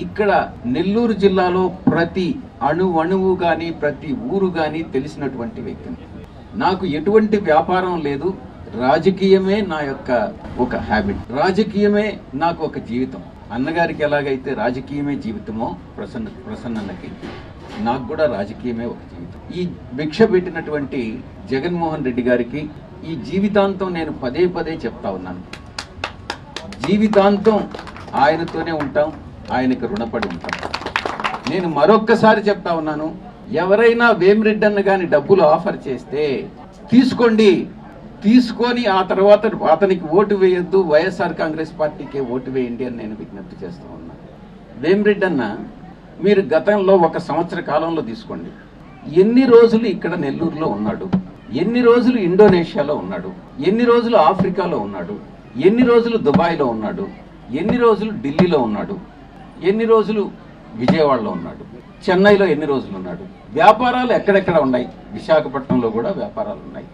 ఇక్కడ నెల్లూరు జిల్లాలో ప్రతి అణు అణువు కానీ ప్రతి ఊరు కానీ తెలిసినటువంటి వ్యక్తిని నాకు ఎటువంటి వ్యాపారం లేదు. రాజకీయమే నా యొక్క ఒక హ్యాబిట్ రాజకీయమే నాకు ఒక జీవితం. అన్నగారికి ఎలాగైతే రాజకీయమే జీవితమో ప్రసన్న ప్రసన్నకి నాకు కూడా రాజకీయమే ఒక జీవితం. ఈ భిక్ష పెట్టినటువంటి జగన్మోహన్ రెడ్డి గారికి ఈ జీవితాంతం నేను పదే పదే చెప్తా ఉన్నాను. జీవితాంతం ఆయనతోనే ఉంటాం. ఆయనకు రుణపడి ఉంటాం. నేను మరొక్కసారి చెప్తా ఉన్నాను ఎవరైనా వేమిరెడ్డి అన్న గాని డబ్బులు ఆఫర్ చేస్తే తీసుకోండి. తీసుకొని ఆ తర్వాత అతనికి ఓటు వేయొద్దు వైఎస్ఆర్ కాంగ్రెస్ పార్టీకే ఓటు వేయండి అని నేను విజ్ఞప్తి చేస్తూ ఉన్నాను వేమిరెడ్డి అన్న మీరు గతంలో ఒక సంవత్సర కాలంలో తీసుకోండి. ఎన్ని రోజులు ఇక్కడ నెల్లూరులో ఉన్నాడు? ఎన్ని రోజులు ఇండోనేషియాలో ఉన్నాడు? ఎన్ని రోజులు ఆఫ్రికాలో ఉన్నాడు? ఎన్ని రోజులు దుబాయ్లో ఉన్నాడు? ఎన్ని రోజులు ఢిల్లీలో ఉన్నాడు? ఎన్ని రోజులు విజయవాడలో ఉన్నాడు? చెన్నైలో ఎన్ని రోజులు ఉన్నాడు? వ్యాపారాలు ఎక్కడెక్కడ ఉన్నాయి? విశాఖపట్నంలో కూడా వ్యాపారాలు ఉన్నాయి.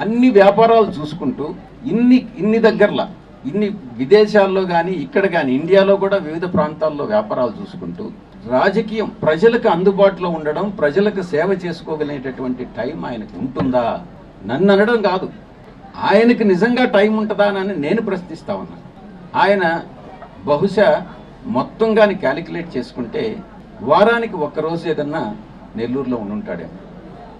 అన్ని వ్యాపారాలు చూసుకుంటూ ఇన్ని ఇన్ని దగ్గరలా ఇన్ని విదేశాల్లో కానీ ఇక్కడ కానీ ఇండియాలో కూడా వివిధ ప్రాంతాల్లో వ్యాపారాలు చూసుకుంటూ రాజకీయం ప్రజలకు అందుబాటులో ఉండడం ప్రజలకు సేవ చేసుకోగలిగేటటువంటి టైం ఆయనకు ఉంటుందా? నన్ను అనడం కాదు. ఆయనకి నిజంగా టైం ఉంటుందా అని నేను ప్రశ్నిస్తా ఉన్నాను ఆయన బహుశా మొత్తం కానీ క్యాలిక్యులేట్ చేసుకుంటే వారానికి ఒక్కరోజు ఏదన్నా నెల్లూరులో ఉండుంటాడేమో.